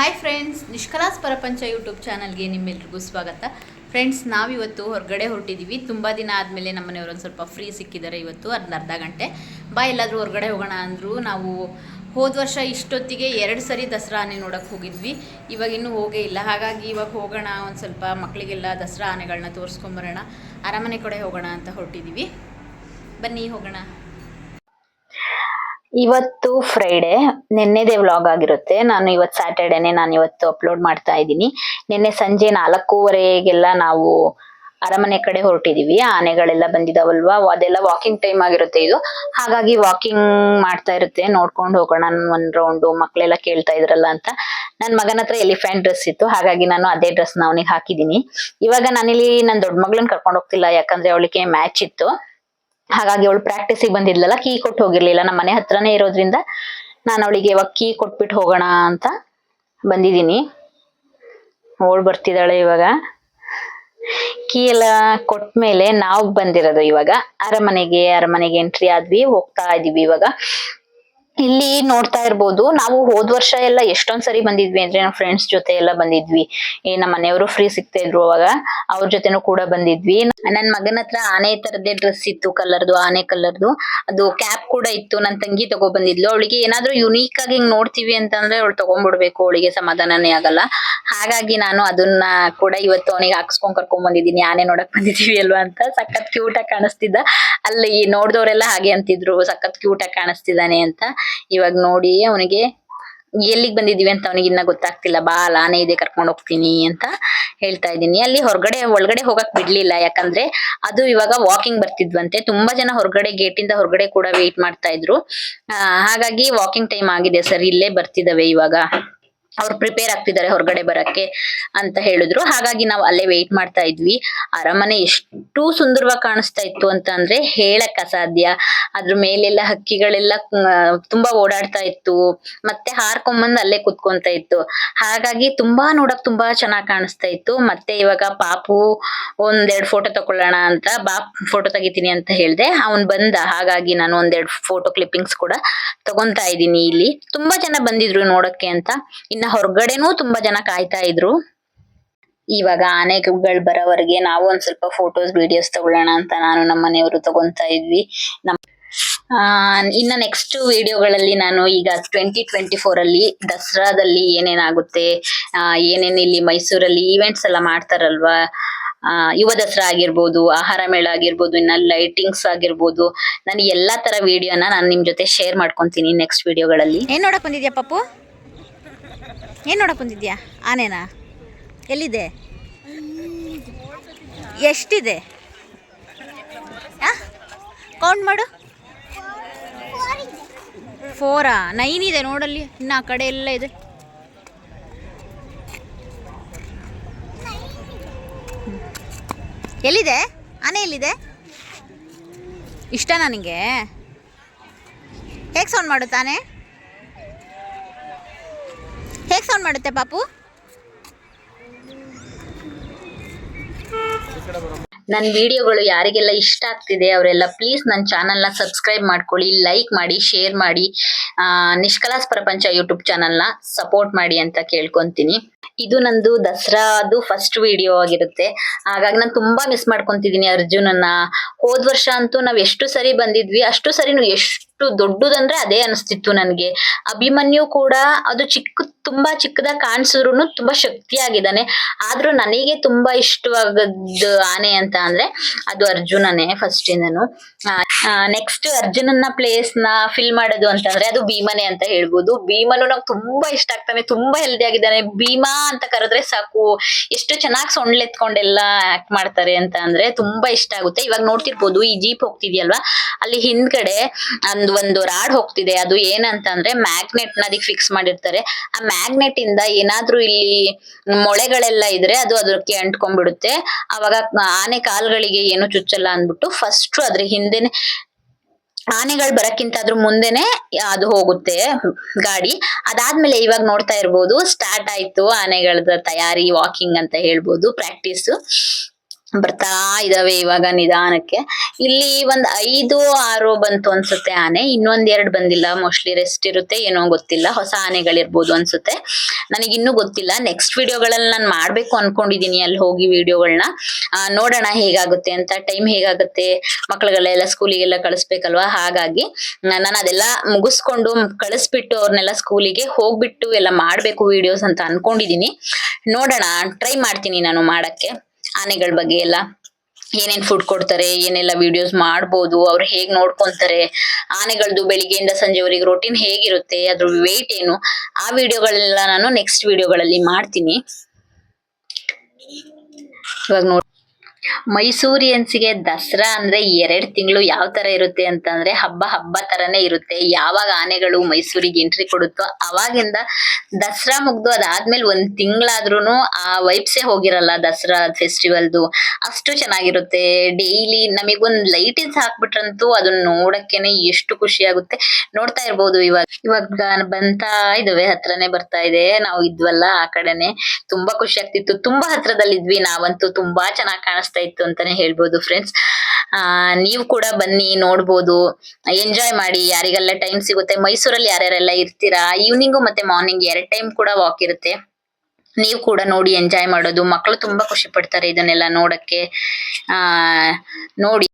Hi friends ನಿಷ್ಕಲಾಸ್ ಪರಪಂಚ YouTube ಚಾನಲ್ಗೆ ನಿಮ್ಮೆಲ್ರಿಗೂ ಸ್ವಾಗತ. ಫ್ರೆಂಡ್ಸ್ ನಾವಿವತ್ತು ಹೊರಗಡೆ ಹೊರಟಿದ್ದೀವಿ ತುಂಬ ದಿನ ಆದಮೇಲೆ ನಮ್ಮ ಮನೆಯವ್ರು ಒಂದು ಸ್ವಲ್ಪ ಫ್ರೀ ಸಿಕ್ಕಿದ್ದಾರೆ ಇವತ್ತು ಅದನ್ನ ಅರ್ಧ ಗಂಟೆ. ಬಾ, ಎಲ್ಲಾದರೂ ಹೊರಗಡೆ ಹೋಗೋಣ ಅಂದರು ನಾವು ಹೋದ ವರ್ಷ ಇಷ್ಟೊತ್ತಿಗೆ ಎರಡು ಸರಿ ದಸರಾ ಆನೆ ನೋಡೋಕ್ಕೆ ಹೋಗಿದ್ವಿ. ಇವಾಗ ಇನ್ನೂ ಹೋಗೇ ಇಲ್ಲ. ಹಾಗಾಗಿ ಇವಾಗ ಹೋಗೋಣ, ಒಂದು ಸ್ವಲ್ಪ ಮಕ್ಕಳಿಗೆಲ್ಲ ದಸರಾ ಆನೆಗಳನ್ನ ತೋರಿಸ್ಕೊಂಬರೋಣ. ಅರಮನೆ ಕಡೆ ಹೋಗೋಣ ಅಂತ ಹೊರಟಿದ್ದೀವಿ ಬನ್ನಿ ಹೋಗೋಣ. ಇವತ್ತು ಫ್ರೈಡೆ ನಿನ್ನೆದೇ ವ್ಲಾಗ್ ಆಗಿರುತ್ತೆ. ನಾನು ಇವತ್ತು ಸ್ಯಾಟರ್ಡೇನೆ ನಾನು ಇವತ್ತು ಅಪ್ಲೋಡ್ ಮಾಡ್ತಾ ಇದ್ದೀನಿ. ನಿನ್ನೆ ಸಂಜೆ ನಾಲ್ಕೂವರೆಗೆಲ್ಲ ನಾವು ಅರಮನೆ ಕಡೆ ಹೊರಟಿದೀವಿ ಆನೆಗಳೆಲ್ಲ ಬಂದಿದಾವಲ್ವಾ? ಅದೆಲ್ಲ ವಾಕಿಂಗ್ ಟೈಮ್ ಆಗಿರುತ್ತೆ ಇದು. ಹಾಗಾಗಿ ವಾಕಿಂಗ್ ಮಾಡ್ತಾ ಇರುತ್ತೆ. ನೋಡ್ಕೊಂಡು ಹೋಗೋಣ. ಒಂದ್ ರೌಂಡ್ ಮಕ್ಳೆಲ್ಲ ಕೇಳ್ತಾ ಇದ್ರಲ್ಲ ಅಂತ. ನನ್ ಮಗನ ಹತ್ರ ಎಲಿಫೆಂಟ್ ಡ್ರೆಸ್ ಇತ್ತು. ಹಾಗಾಗಿ ನಾನು ಅದೇ ಡ್ರೆಸ್ನ ಅವನಿಗೆ ಹಾಕಿದೀನಿ ಇವಾಗ ನಾನಿಲ್ಲಿ ನನ್ ದೊಡ್ಡ ಮಗಳನ್ನ ಕರ್ಕೊಂಡು ಹೋಗ್ತಿಲ್ಲ. ಯಾಕಂದ್ರೆ ಅವಳಿಗೆ ಮ್ಯಾಚ್ ಇತ್ತು. ಹಾಗಾಗಿ ಅವಳು ಪ್ರಾಕ್ಟೀಸಿಗೆ ಬಂದಿದ್ಲಲ್ಲ ಕೀ ಕೊಟ್ಟು ಹೋಗಿರ್ಲಿಲ್ಲ. ನಮ್ಮ ಮನೆ ಹತ್ರನೇ ಇರೋದ್ರಿಂದ ನಾನು ಅವಳಿಗೆ ಇವಾಗ ಕೀ ಕೊಟ್ಬಿಟ್ಟು ಹೋಗೋಣ ಅಂತ ಬಂದಿದ್ದೀನಿ. ಓಡ್ ಬರ್ತಿದ್ದಾಳೆ ಇವಾಗ. ಕೀ ಎಲ್ಲ ಕೊಟ್ಮೇಲೆ ನಾವು ಬಂದಿರೋದು ಇವಾಗ. ಅರಮನೆಗೆ ಅರಮನೆಗೆ ಎಂಟ್ರಿ ಆದ್ವಿ, ಹೋಗ್ತಾ ಇದೀವಿ ಇವಾಗ. ಇಲ್ಲಿ ನೋಡ್ತಾ ಇರ್ಬೋದು, ನಾವು ಹೋದ್ ವರ್ಷ ಎಲ್ಲ ಎಷ್ಟೊಂದ್ ಸರಿ ಬಂದಿದ್ವಿ ಅಂದ್ರೆ ನಮ್ಮ ಫ್ರೆಂಡ್ಸ್ ಜೊತೆ ಎಲ್ಲ ಬಂದಿದ್ವಿ. ಏ ನಮ್ಮ ಮನೆಯವರು ಫ್ರೀ ಸಿಗ್ತಾ ಇದ್ರು ಅವಾಗ, ಅವ್ರ ಜೊತೆನೂ ಕೂಡ ಬಂದಿದ್ವಿ. ನನ್ ಮಗನ ಹತ್ರ ಆನೆ ತರದೇ ಡ್ರೆಸ್ ಇತ್ತು ಕಲರ್ದು ಆನೆ ಕಲರ್ದು ಅದು ಕ್ಯಾಪ್ ಕೂಡ ಇತ್ತು. ನನ್ನ ತಂಗಿ ತಗೊ ಬಂದಿದ್ಲು. ಅವಳಿಗೆ ಏನಾದ್ರೂ ಯುನೀಕ್ ಆಗಿ ಹಿಂಗ್ ನೋಡ್ತೀವಿ ಅಂತಂದ್ರೆ ಅವಳು ತಗೊಂಡ್ಬಿಡ್ಬೇಕು. ಅವಳಿಗೆ ಸಮಾಧಾನನೇ ಆಗಲ್ಲ. ಹಾಗಾಗಿ ನಾನು ಅದನ್ನ ಕೂಡ ಇವತ್ತು ಅವನಿಗೆ ಹಾಕ್ಸ್ಕೊಂಡ್ ಕರ್ಕೊಂಡ್ ಬಂದಿದ್ದೀನಿ. ಆನೆ ನೋಡಕ್ ಬಂದಿದೀವಿ ಅಲ್ವಾ ಅಂತ. ಸಖತ್ ಕ್ಯೂಟ್ ಆಗಿ ಕಾಣಿಸ್ತಿದ್ದ. ಅಲ್ಲಿ ನೋಡ್ದವ್ರೆಲ್ಲ ಹಾಗೆ ಅಂತಿದ್ರು. ಸಖತ್ ಕ್ಯೂಟ್ ಆಗಿ ಕಾಣಿಸ್ತಿದ್ದಾನೆ ಅಂತ. ಇವಾಗ ನೋಡಿ ಅವನಿಗೆ ಎಲ್ಲಿಗ್ ಬಂದಿದೀವಿ ಅಂತ ಅವನಿಗೆ ಇನ್ನ ಗೊತ್ತಾಗ್ತಿಲ್ಲ. ಬಾ, ಲಾನೇ ಇದೆ, ಕರ್ಕೊಂಡು ಹೋಗ್ತೀನಿ ಅಂತ ಹೇಳ್ತಾ ಇದ್ದೀನಿ. ಅಲ್ಲಿ ಹೊರಗಡೆ, ಒಳಗಡೆ ಹೋಗಕ್ ಬಿಡ್ಲಿಲ್ಲ. ಯಾಕಂದ್ರೆ ಅದು ಇವಾಗ ವಾಕಿಂಗ್ ಬರ್ತಿದ್ವಂತೆ. ತುಂಬಾ ಜನ ಹೊರಗಡೆ ಗೇಟ್ ಇಂದ ಹೊರಗಡೆ ಕೂಡ ವೇಟ್ ಮಾಡ್ತಾ ಇದ್ರು. ಹಾಗಾಗಿ ವಾಕಿಂಗ್ ಟೈಮ್ ಆಗಿದೆ ಸರ್. ಇಲ್ಲೇ ಬರ್ತಿದಾವೆ ಇವಾಗ. ಅವ್ರು ಪ್ರಿಪೇರ್ ಆಗ್ತಿದ್ದಾರೆ ಹೊರಗಡೆ ಬರಕ್ಕೆ ಅಂತ ಹೇಳಿದ್ರು. ಹಾಗಾಗಿ ನಾವು ಅಲ್ಲೇ ವೇಟ್ ಮಾಡ್ತಾ ಇದ್ವಿ. ಅರಮನೆ ಎಷ್ಟು ಸುಂದರವಾಗಿ ಕಾಣಿಸ್ತಾ ಇತ್ತು ಅಂತ ಅಂದ್ರೆ ಹೇಳಕ್ ಅಸಾಧ್ಯ. ಅದ್ರ ಮೇಲೆಲ್ಲ ಹಕ್ಕಿಗಳೆಲ್ಲ ತುಂಬಾ ಓಡಾಡ್ತಾ ಇತ್ತು. ಮತ್ತೆ ಹಾರ್ಕೊಂಬಂದ್ ಅಲ್ಲೇ ಕುತ್ಕೊಂತ ಇತ್ತು. ಹಾಗಾಗಿ ತುಂಬಾ ನೋಡಕ್ ತುಂಬಾ ಚೆನ್ನಾಗ್ ಕಾಣಿಸ್ತಾ ಇತ್ತು. ಮತ್ತೆ ಇವಾಗ ಪಾಪು ಒಂದೆರಡು ಫೋಟೋ ತಕೊಳ್ಳೋಣ ಅಂತ, ಬಾಪ್ ಫೋಟೋ ತೆಗಿತೀನಿ ಅಂತ ಹೇಳ್ದೆ. ಅವ್ನ್ ಬಂದ. ಹಾಗಾಗಿ ನಾನು ಒಂದೆರಡು ಫೋಟೋ ಕ್ಲಿಪ್ಪಿಂಗ್ಸ್ ಕೂಡ ತಗೊಂತಾ ಇದ್ದೀನಿ ಇಲ್ಲಿ. ತುಂಬಾ ಜನ ಬಂದಿದ್ರು ನೋಡಕ್ಕೆ ಅಂತ. ಇನ್ನ ಹೊರಗಡೆನೂ ತುಂಬಾ ಜನ ಕಾಯ್ತಾ ಇದ್ರು. ಇವಾಗ ಆನೆಗಳು ಬರೋವರೆಗೆ ನಾವು ಒಂದ್ ಸ್ವಲ್ಪ ಫೋಟೋಸ್ ವಿಡಿಯೋಸ್ ತಗೊಳ್ಳೋಣ ಅಂತ ನಾನು ನಮ್ಮ ಮನೆಯವರು ತಗೊಂತಾ ಇದ್ವಿ. ನಮ್ ಇನ್ನ ನೆಕ್ಸ್ಟ್ ವಿಡಿಯೋಗಳಲ್ಲಿ ನಾನು ಈಗ ಟ್ವೆಂಟಿ ಟ್ವೆಂಟಿ ಫೋರ್ ಅಲ್ಲಿ ದಸರಾದಲ್ಲಿ ಏನೇನಾಗುತ್ತೆ ಏನೇನ್ ಇಲ್ಲಿ ಮೈಸೂರಲ್ಲಿ ಈವೆಂಟ್ಸ್ ಎಲ್ಲ ಮಾಡ್ತಾರಲ್ವಾ? ಆ, ಯುವ ದಸರಾ ಆಗಿರ್ಬೋದು ಆಹಾರ ಮೇಳ ಆಗಿರ್ಬೋದು ಇನ್ನ ಲೈಟಿಂಗ್ಸ್ ಆಗಿರ್ಬೋದು. ನಾನು ಎಲ್ಲಾ ತರ ವಿಡಿಯೋನ ನಾನು ನಿಮ್ ಜೊತೆ ಶೇರ್ ಮಾಡ್ಕೊಂತೀನಿ ನೆಕ್ಸ್ಟ್ ವಿಡಿಯೋಗಳಲ್ಲಿ ಏನ್ ನೋಡಕ್ ಬಂದಿದ್ಯಾ ಪಪ್ಪು? ಏನು ನೋಡಕ್ ಬಂದಿದ್ಯಾ? ಆನೆನಾ? ಎಲ್ಲಿದೆ? ಎಷ್ಟಿದೆ? ಕೌಂಟ್ ಮಾಡು. ಫೋರಾ ನೈನ್ ಇದೆ ನೋಡಲ್ಲಿ. ಇನ್ನು ಆ ಕಡೆ ಎಲ್ಲ ಇದೆ. ಎಲ್ಲಿದೆ? ಆನೆ ಎಲ್ಲಿದೆ? ಇಷ್ಟನಾ ನನಗೆ ಹೇಗೆ ಸೌಂಡ್ ಮಾಡುತ್ತಾನೆ? ಹೇಗೆ ಸೌಂಡ್ ಮಾಡುತ್ತೆ ಪಾಪು? ನನ್ನ ವಿಡಿಯೋಗಳು ಯಾರಿಗೆಲ್ಲ ಇಷ್ಟ ಆಗ್ತಿದೆ ಅವರೆಲ್ಲ ಪ್ಲೀಸ್ ನನ್ನ ಚಾನಲ್ನ ಸಬ್ಸ್ಕ್ರೈಬ್ ಮಾಡ್ಕೊಳ್ಳಿ ಲೈಕ್ ಮಾಡಿ ಶೇರ್ ಮಾಡಿ ನಿಷ್ಕಲಾಸ್ ಪ್ರಪಂಚ ಯೂಟ್ಯೂಬ್ ಚಾನಲ್ನ ಸಪೋರ್ಟ್ ಮಾಡಿ ಅಂತ ಕೇಳ್ಕೊತೀನಿ. ಇದು ನಂದು ದಸರಾದು ಫಸ್ಟ್ ವಿಡಿಯೋ ಆಗಿರುತ್ತೆ. ಹಾಗಾಗಿ ನಾನು ತುಂಬಾ ಮಿಸ್ ಮಾಡ್ಕೊಂತಿದೀನಿ ಅರ್ಜುನನ್ನ. ಹೋದ್ ವರ್ಷ ಅಂತೂ ನಾವ್ ಎಷ್ಟು ಸರಿ ಬಂದಿದ್ವಿ, ಅಷ್ಟು ಸರಿ ಎಷ್ಟು ದೊಡ್ಡದಂದ್ರೆ ಅದೇ ಅನಿಸ್ತಿತ್ತು ನನಗೆ. ಅಭಿಮನ್ಯು ಕೂಡ ಅದು ಚಿಕ್ಕ ತುಂಬಾ ಚಿಕ್ಕದಾಗಿ ಕಾಣಿಸಿದ್ರು ತುಂಬಾ ಶಕ್ತಿಯಾಗಿದ್ದಾನೆ. ಆದ್ರೂ ನನಗೆ ತುಂಬಾ ಇಷ್ಟವಾಗದ್ದು ಆನೆ ಅಂತ ಅಂದ್ರೆ ಅದು ಅರ್ಜುನನೇ ಫಸ್ಟ್ ಇಂದನು. ನೆಕ್ಸ್ಟ್ ಅರ್ಜುನನ ಪ್ಲೇಸ್ನ ಫಿಲ್ ಮಾಡೋದು ಅಂತಂದ್ರೆ ಅದು ಭೀಮನೆ ಅಂತ ಹೇಳ್ಬೋದು. ಭೀಮನು ನಂಗೆ ತುಂಬಾ ಇಷ್ಟ ಆಗ್ತಾನೆ, ತುಂಬಾ ಹೆಲ್ದಿ ಆಗಿದ್ದಾನೆ. ಭೀಮಾ ಅಂತ ಕರೆದ್ರೆ ಸಾಕು, ಎಷ್ಟು ಚೆನ್ನಾಗಿ ಸೊಂಡ್ಲೆತ್ಕೊಂಡೆಲ್ಲ ಆಕ್ಟ್ ಮಾಡ್ತಾರೆ ಅಂತ ಅಂದ್ರೆ ತುಂಬಾ ಇಷ್ಟ ಆಗುತ್ತೆ. ಇವಾಗ ನೋಡ್ತಿರ್ಬೋದು, ಈ ಜೀಪ್ ಹೋಗ್ತಿದ್ಯಲ್ವಾ? ಅಲ್ಲಿ ಹಿಂದ್ಗಡೆ ಒಂದ್ ಒಂದು ರಾಡ್ ಹೋಗ್ತಿದೆ. ಅದು ಏನಂತ ಅಂದ್ರೆ ಮ್ಯಾಗ್ನೆಟ್ನ ಅದಕ್ಕೆ ಫಿಕ್ಸ್ ಮಾಡಿರ್ತಾರೆ. ಆ ಮ್ಯಾಗ್ನೆಟ್ ಇಂದ ಏನಾದ್ರೂ ಇಲ್ಲಿ ಮೊಳೆಗಳೆಲ್ಲ ಇದ್ರೆ ಅದು ಅದಕ್ಕೆ ಅಂಟ್ಕೊಂಡ್ಬಿಡುತ್ತೆ. ಅವಾಗ ಆನೆ ಕಾಲ್ಗಳಿಗೆ ಏನು ಚುಚ್ಚಲ್ಲ ಅಂದ್ಬಿಟ್ಟು ಫಸ್ಟ್ ಅದ್ರ ಹಿಂದೆನೆ ಆನೆಗಳು ಬರಕ್ಕಿಂತ ಅದ್ರ ಮುಂದೆನೆ ಅದು ಹೋಗುತ್ತೆ ಗಾಡಿ. ಅದಾದ್ಮೇಲೆ ಇವಾಗ ನೋಡ್ತಾ ಇರ್ಬೋದು ಸ್ಟಾರ್ಟ್ ಆಯ್ತು ಆನೆಗಳ ತಯಾರಿ ವಾಕಿಂಗ್ ಅಂತ ಹೇಳ್ಬೋದು ಪ್ರಾಕ್ಟೀಸ್ ಬರ್ತಾ ಇದಾವೆ ಇವಾಗ ನಿಧಾನಕ್ಕೆ. ಇಲ್ಲಿ ಒಂದ್ ಐದು, ಆರು ಬಂತು ಅನ್ಸುತ್ತೆ ಆನೆ. ಇನ್ನೊಂದ್ ಎರಡ್ ಬಂದಿಲ್ಲ. ಮೋಸ್ಟ್ಲಿ ರೆಸ್ಟ್ ಇರುತ್ತೆ, ಏನೋ ಗೊತ್ತಿಲ್ಲ. ಹೊಸ ಆನೆಗಳಿರ್ಬೋದು ಅನ್ಸುತ್ತೆ. ನನಗೆ ಇನ್ನೂ ಗೊತ್ತಿಲ್ಲ. ನೆಕ್ಸ್ಟ್ ವಿಡಿಯೋಗಳಲ್ಲಿ ನಾನು ಮಾಡ್ಬೇಕು ಅನ್ಕೊಂಡಿದೀನಿ ಅಲ್ಲಿ ಹೋಗಿ ವಿಡಿಯೋಗಳನ್ನ ನೋಡೋಣ ಹೇಗಾಗುತ್ತೆ ಅಂತ. ಟೈಮ್ ಹೇಗಾಗುತ್ತೆ? ಮಕ್ಳುಗಳೆಲ್ಲ ಸ್ಕೂಲಿಗೆಲ್ಲ ಕಳಿಸ್ಬೇಕಲ್ವಾ? ಹಾಗಾಗಿ ನಾನು ಅದೆಲ್ಲ ಮುಗಿಸ್ಕೊಂಡು ಕಳಿಸ್ಬಿಟ್ಟು ಅವ್ರನ್ನೆಲ್ಲ ಸ್ಕೂಲಿಗೆ ಹೋಗ್ಬಿಟ್ಟು ಎಲ್ಲ ಮಾಡ್ಬೇಕು ವಿಡಿಯೋಸ್ ಅಂತ ಅನ್ಕೊಂಡಿದೀನಿ. ನೋಡೋಣ ಟ್ರೈ ಮಾಡ್ತೀನಿ ನಾನು ಮಾಡಕ್ಕೆ. ಆನೆಗಳ ಬಗ್ಗೆ ಎಲ್ಲ ಏನೇನ್ ಫುಡ್ ಕೊಡ್ತಾರೆ, ಏನೆಲ್ಲ ವಿಡಿಯೋಸ್ ಮಾಡ್ಬೋದು, ಅವ್ರು ಹೇಗ್ ನೋಡ್ಕೊಂತಾರೆ, ಆನೆಗಳದು ಬೆಳಿಗ್ಗೆಯಿಂದ ಸಂಜೆವರೆಗೆ ರೊಟೀನ್ ಹೇಗಿರುತ್ತೆ, ಅದ್ರ ವೇಟ್ ಏನು, ಆ ವಿಡಿಯೋಗಳೆಲ್ಲ ನಾನು ನೆಕ್ಸ್ಟ್ ವಿಡಿಯೋಗಳಲ್ಲಿ ಮಾಡ್ತೀನಿ. ಇವಾಗ ನೋಡಿ ಮೈಸೂರಿಯನ್ಸಿಗೆ ದಸರಾ ಅಂದ್ರೆ ಎರಡ್ ತಿಂಗಳು ಯಾವ ತರ ಇರುತ್ತೆ ಅಂತಂದ್ರೆ ಹಬ್ಬ ಹಬ್ಬ ತರನೇ ಇರುತ್ತೆ. ಯಾವಾಗ ಆನೆಗಳು ಮೈಸೂರಿಗೆ ಎಂಟ್ರಿ ಕೊಡುತ್ತೋ ಅವಾಗಿಂದ ದಸರಾ ಮುಗ್ದು ಅದಾದ್ಮೇಲೆ ಒಂದ್ ತಿಂಗಳಾದ್ರೂನು ಆ ವೈಬ್ಸೇ ಹೋಗಿರಲ್ಲ ದಸರಾ ಫೆಸ್ಟಿವಲ್ದು ಅಷ್ಟು ಚೆನ್ನಾಗಿರುತ್ತೆ. ಡೈಲಿ ನಮಗೊಂದ್ ಲೈಟಿಂಗ್ಸ್ ಹಾಕ್ಬಿಟ್ರಂತೂ ಅದನ್ನ ನೋಡಕ್ಕೆನೆ ಎಷ್ಟು ಖುಷಿ ಆಗುತ್ತೆ. ನೋಡ್ತಾ ಇರ್ಬೋದು ಇವಾಗ. ಇವಾಗ ಬಂತಾ ಇದಾವೆ ಹತ್ರನೇ ಬರ್ತಾ ಇದೆ ನಾವು ಇದ್ವಲ್ಲ ಆ ಕಡೆನೆ. ತುಂಬಾ ಖುಷಿ ಆಗ್ತಿತ್ತು. ತುಂಬಾ ಹತ್ರದಲ್ಲಿ ಇದ್ವಿ ನಾವಂತೂ. ತುಂಬಾ ಚೆನ್ನಾಗಿ ಕಾಣಿಸ್ತಾ ಇತ್ತು ಅಂತಾನೆ ಹೇಳ್ಬೋದು ಫ್ರೆಂಡ್ಸ್ ಆ, ನೀವು ಕೂಡ ಬನ್ನಿ, ನೋಡ್ಬೋದು. ಎಂಜಾಯ್ ಮಾಡಿ. ಯಾರಿಗೆಲ್ಲ ಟೈಮ್ ಸಿಗುತ್ತೆ, ಮೈಸೂರಲ್ಲಿ ಯಾರ್ಯಾರೆಲ್ಲ ಇರ್ತೀರಾ? ಈವ್ನಿಂಗು ಮತ್ತೆ ಮಾರ್ನಿಂಗ್ ಎರಡ್ ಟೈಮ್ ಕೂಡ ವಾಕ್ ಇರುತ್ತೆ. ನೀವು ಕೂಡ ನೋಡಿ ಎಂಜಾಯ್ ಮಾಡೋದು. ಮಕ್ಕಳು ತುಂಬಾ ಖುಷಿ ಪಡ್ತಾರೆ ಇದನ್ನೆಲ್ಲ ನೋಡಕ್ಕೆ. ಆ, ನೋಡಿ.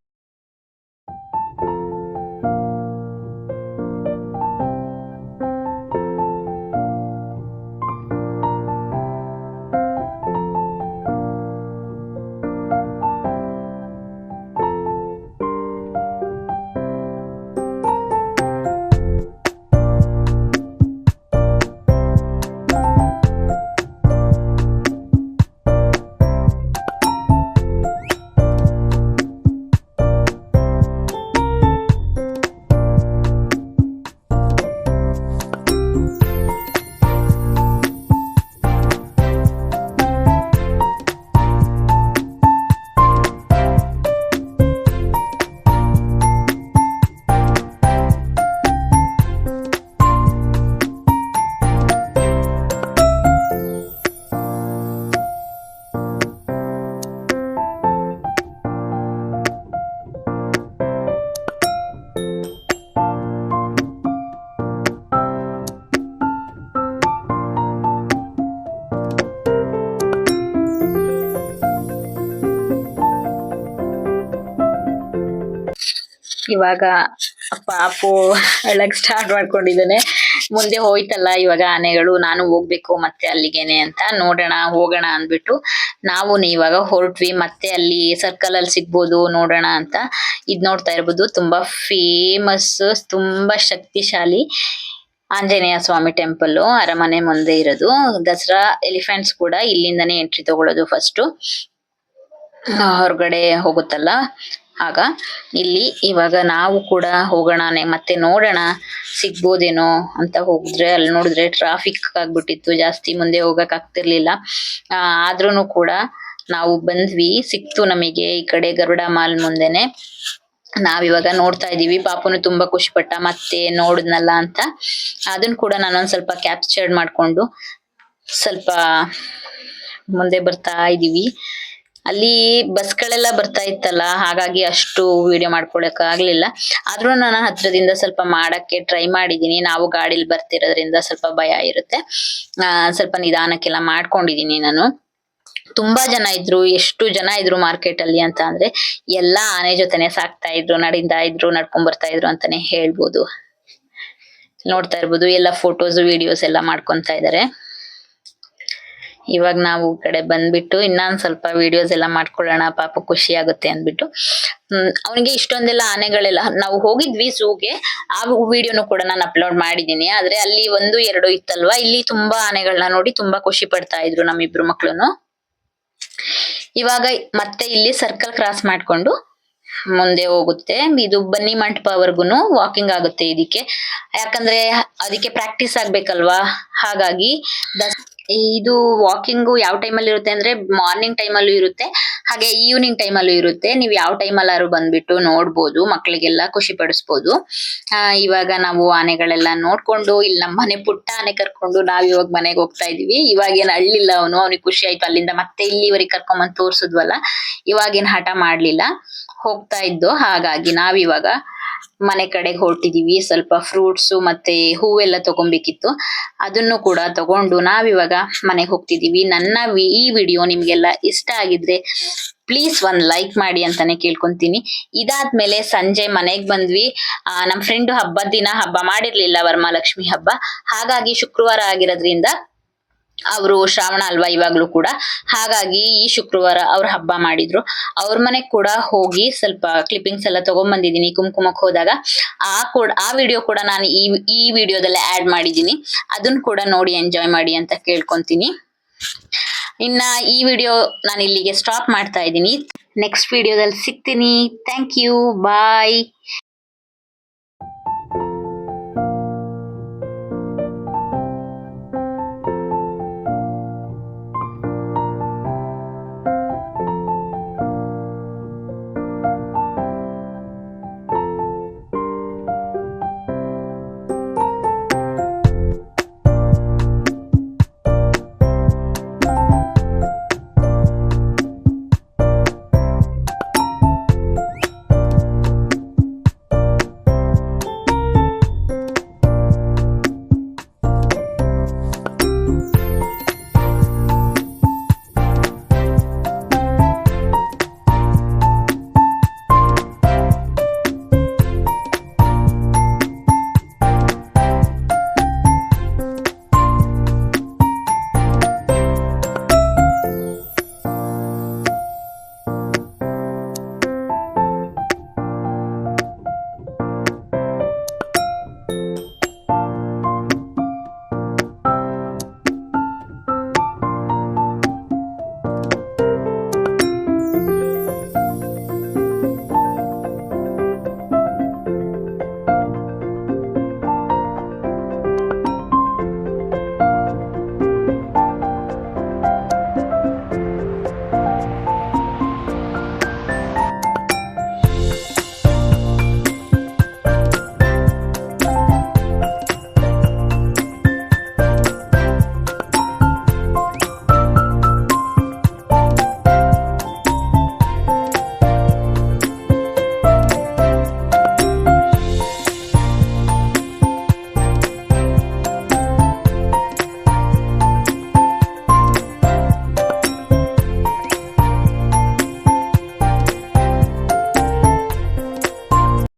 ಇವಾಗ ಪಾಪು ಅಳಕ್ ಸ್ಟಾರ್ಟ್ ಮಾಡ್ಕೊಂಡಿದ್ದಾನೆ. ಮುಂದೆ ಹೋಯ್ತಲ್ಲ ಇವಾಗ ಆನೆಗಳು, ನಾನು ಹೋಗ್ಬೇಕು ಮತ್ತೆ ಅಲ್ಲಿಗೇನೆ ಅಂತ ನೋಡೋಣ, ಹೋಗೋಣ ಅಂದ್ಬಿಟ್ಟು ನಾವು ಇವಾಗ ಹೊರಟ್ವಿ. ಮತ್ತೆ ಅಲ್ಲಿ ಸರ್ಕಲ್ ಅಲ್ಲಿ ಸಿಗ್ಬೋದು, ನೋಡೋಣ ಅಂತ ಇದ್ ನೋಡ್ತಾ ಇರ್ಬೋದು. ತುಂಬಾ ಫೇಮಸ್ ತುಂಬಾ ಶಕ್ತಿಶಾಲಿ ಆಂಜನೇಯ ಸ್ವಾಮಿ ಟೆಂಪಲ್ ಅರಮನೆ ಮುಂದೆ ಇರೋದು. ದಸರಾ ಎಲಿಫೆಂಟ್ಸ್ ಕೂಡ ಇಲ್ಲಿಂದಾನೇ ಎಂಟ್ರಿ ತಗೊಳ್ಳೋದು ಫಸ್ಟ್ ಹೊರಗಡೆ ಹೋಗುತ್ತಲ್ಲ. ಆಗ ಇಲ್ಲಿ ಇವಾಗ ನಾವು ಕೂಡ ಹೋಗೋಣನೆ ಮತ್ತೆ ನೋಡೋಣ ಸಿಗ್ಬೋದೇನೋ ಅಂತ ಹೋಗಿದ್ರೆ ಅಲ್ಲಿ ನೋಡಿದ್ರೆ ಟ್ರಾಫಿಕ್ ಆಗ್ಬಿಟ್ಟಿತ್ತು ಜಾಸ್ತಿ ಮುಂದೆ ಹೋಗಕ್ ಆಗ್ತಿರ್ಲಿಲ್ಲ. ಆ, ಆದ್ರೂನು ಕೂಡ ನಾವು ಬಂದ್ವಿ ಸಿಕ್ತು ನಮಗೆ ಈ ಕಡೆ ಗರುಡ ಮಾಲ್ ಮುಂದೆನೆ. ನಾವಿವಾಗ ನೋಡ್ತಾ ಇದೀವಿ ಪಾಪುನು ತುಂಬಾ ಖುಷಿ ಪಟ್ಟ ಮತ್ತೆ ನೋಡಿದ್ನಲ್ಲ ಅಂತ. ಅದನ್ನ ಕೂಡ ನಾನೊಂದ್ ಸ್ವಲ್ಪ ಕ್ಯಾಪ್ಚರ್ಡ್ ಮಾಡ್ಕೊಂಡು ಸ್ವಲ್ಪ ಮುಂದೆ ಬರ್ತಾ ಇದೀವಿ ಅಲ್ಲಿ ಬಸ್ ಗಳೆಲ್ಲ ಬರ್ತಾ ಇತ್ತಲ್ಲ, ಹಾಗಾಗಿ ಅಷ್ಟು ವಿಡಿಯೋ ಮಾಡ್ಕೊಳಕ್ ಆಗ್ಲಿಲ್ಲ. ಆದ್ರೂ ನಾನು ಹತ್ರದಿಂದ ಸ್ವಲ್ಪ ಮಾಡಕ್ಕೆ ಟ್ರೈ ಮಾಡಿದೀನಿ. ನಾವು ಗಾಡಿಲಿ ಬರ್ತಿರೋದ್ರಿಂದ ಸ್ವಲ್ಪ ಭಯ ಇರುತ್ತೆ. ಆ, ಸ್ವಲ್ಪ ನಿಧಾನಕ್ಕೆಲ್ಲ ಮಾಡ್ಕೊಂಡಿದೀನಿ ನಾನು. ತುಂಬಾ ಜನ ಇದ್ರು, ಎಷ್ಟು ಜನ ಇದ್ರು ಮಾರ್ಕೆಟ್ ಅಲ್ಲಿ ಅಂತ ಅಂದ್ರೆ, ಎಲ್ಲಾ ಆನೆ ಜೊತೆನೆ ಸಾಕ್ತಾ ಇದ್ರು, ನಡಿಂದ ಇದ್ರು, ನಡ್ಕೊಂಡ್ ಬರ್ತಾ ಇದ್ರು ಅಂತಾನೆ ಹೇಳ್ಬೋದು. ನೋಡ್ತಾ ಇರ್ಬೋದು, ಎಲ್ಲ ಫೋಟೋಸ್ ವಿಡಿಯೋಸ್ ಎಲ್ಲ ಮಾಡ್ಕೊಂತ ಇದಾರೆ. ಇವಾಗ ನಾವು ಕಡೆ ಬಂದ್ಬಿಟ್ಟು ಇನ್ನೊಂದ್ ಸ್ವಲ್ಪ ವಿಡಿಯೋಸ್ ಎಲ್ಲ ಮಾಡ್ಕೊಳ್ಳೋಣ, ಪಾಪ ಖುಷಿ ಆಗುತ್ತೆ ಅಂದ್ಬಿಟ್ಟು. ಹ್ಮ್, ಅವನಿಗೆ ಇಷ್ಟೊಂದೆಲ್ಲ ಆನೆಗಳೆಲ್ಲ, ನಾವು ಹೋಗಿದ್ವಿ ಝೂಗೆ, ಆ ವಿಡಿಯೋನು ಕೂಡ ನಾನು ಅಪ್ಲೋಡ್ ಮಾಡಿದ್ದೀನಿ. ಆದ್ರೆ ಅಲ್ಲಿ ಒಂದು, ಎರಡು ಇತ್ತಲ್ವಾ? ಇಲ್ಲಿ ತುಂಬಾ ಆನೆಗಳನ್ನ ನೋಡಿ ತುಂಬಾ ಖುಷಿ ಪಡ್ತಾ ಇದ್ರು ನಮ್ಮಿಬ್ರು ಮಕ್ಳುನು. ಇವಾಗ ಮತ್ತೆ ಇಲ್ಲಿ ಸರ್ಕಲ್ ಕ್ರಾಸ್ ಮಾಡ್ಕೊಂಡು ಮುಂದೆ ಹೋಗುತ್ತೆ. ಇದು ಬನ್ನಿ ಮಂಟಪವರ್ಗುನು ವಾಕಿಂಗ್ ಆಗುತ್ತೆ ಇದಕ್ಕೆ. ಯಾಕಂದ್ರೆ ಅದಕ್ಕೆ ಪ್ರಾಕ್ಟೀಸ್ ಆಗ್ಬೇಕಲ್ವಾ? ಹಾಗಾಗಿ ದಸ್ ಇದು ವಾಕಿಂಗ್ ಯಾವ ಟೈಮಲ್ಲಿ ಇರುತ್ತೆ ಅಂದ್ರೆ ಮಾರ್ನಿಂಗ್ ಟೈಮಲ್ಲೂ ಇರುತ್ತೆ. ಹಾಗೆ ಈವ್ನಿಂಗ್ ಅಲ್ಲೂ ಇರುತ್ತೆ. ನೀವು ಯಾವ ಟೈಮಲ್ಲಾರು ಬಂದ್ಬಿಟ್ಟು ನೋಡ್ಬೋದು ಮಕ್ಕಳಿಗೆಲ್ಲ ಖುಷಿ ಪಡಿಸ್ಬೋದು ಆ, ಇವಾಗ ನಾವು ಆನೆಗಳೆಲ್ಲ ನೋಡ್ಕೊಂಡು ಇಲ್ಲಿ ನಮ್ಮ ಮನೆ ಪುಟ್ಟ ಆನೆ ಕರ್ಕೊಂಡು ನಾವ್ ಇವಾಗ ಮನೆಗೆ ಹೋಗ್ತಾ ಇದೀವಿ. ಇವಾಗ ಏನ್ ಅಳ್ಳಿಲ್ಲ ಅವನು ಅವ್ನಿಗೆ ಖುಷಿ ಆಯ್ತು. ಅಲ್ಲಿಂದ ಮತ್ತೆ ಇಲ್ಲಿವರೆಗೆ ಕರ್ಕೊಂಬಂದು ತೋರ್ಸಿದ್ವಲ್ಲ ಇವಾಗೇನ್ ಹಠ ಮಾಡ್ಲಿಲ್ಲ. ಹೋಗ್ತಾ ಇದ್ದು ಹಾಗಾಗಿ ನಾವಿವಾಗ ಮನೆ ಕಡೆಗೆ ಹೊರಟಿದೀವಿ. ಸ್ವಲ್ಪ ಫ್ರೂಟ್ಸ್ ಮತ್ತೆ ಹೂವೆಲ್ಲ ತಗೊಬೇಕಿತ್ತು. ಅದನ್ನು ಕೂಡ ತಗೊಂಡು ನಾವಿವಾಗ ಮನೆಗೆ ಹೋಗ್ತಿದೀವಿ. ನನ್ನ ಈ ವಿಡಿಯೋ ನಿಮ್ಗೆಲ್ಲ ಇಷ್ಟ ಆಗಿದ್ರೆ ಪ್ಲೀಸ್ ಒಂದ್ ಲೈಕ್ ಮಾಡಿ ಅಂತಾನೆ ಕೇಳ್ಕೊಂತೀನಿ. ಇದಾದ್ಮೇಲೆ ಸಂಜೆ ಮನೆಗೆ ಬಂದ್ವಿ. ಆ, ನಮ್ ಫ್ರೆಂಡ್ ಹಬ್ಬದ ದಿನ ಹಬ್ಬ ಮಾಡಿರ್ಲಿಲ್ಲ ವರ್ಮಾಲಕ್ಷ್ಮಿ ಹಬ್ಬ. ಹಾಗಾಗಿ ಶುಕ್ರವಾರ ಆಗಿರೋದ್ರಿಂದ ಅವರು ಶ್ರಾವಣ ಅಲ್ವಾ ಇವಾಗ್ಲೂ ಕೂಡ. ಹಾಗಾಗಿ ಈ ಶುಕ್ರವಾರ ಅವ್ರ ಹಬ್ಬ ಮಾಡಿದ್ರು. ಅವ್ರ ಮನೆ ಕೂಡ ಹೋಗಿ ಸ್ವಲ್ಪ ಕ್ಲಿಪ್ಪಿಂಗ್ಸ್ ಎಲ್ಲ ತಗೊಂಡ್ ಬಂದಿದ್ದೀನಿ ಕುಂಕುಮಕ್ಕೆ ಹೋದಾಗ. ಆ ಕೂಡ, ಆ ವಿಡಿಯೋ ಕೂಡ ನಾನು ಈ ಈ ವಿಡಿಯೋದಲ್ಲೇ ಆಡ್ ಮಾಡಿದ್ದೀನಿ. ಅದನ್ನು ಕೂಡ ನೋಡಿ ಎಂಜಾಯ್ ಮಾಡಿ ಅಂತ ಕೇಳ್ಕೊಂತೀನಿ. ಇನ್ನ ಈ ವಿಡಿಯೋ ನಾನು ಇಲ್ಲಿಗೆ ಸ್ಟಾಪ್ ಮಾಡ್ತಾ ಇದ್ದೀನಿ. ನೆಕ್ಸ್ಟ್ ವಿಡಿಯೋದಲ್ಲಿ ಸಿಗ್ತೀನಿ. Thank you bye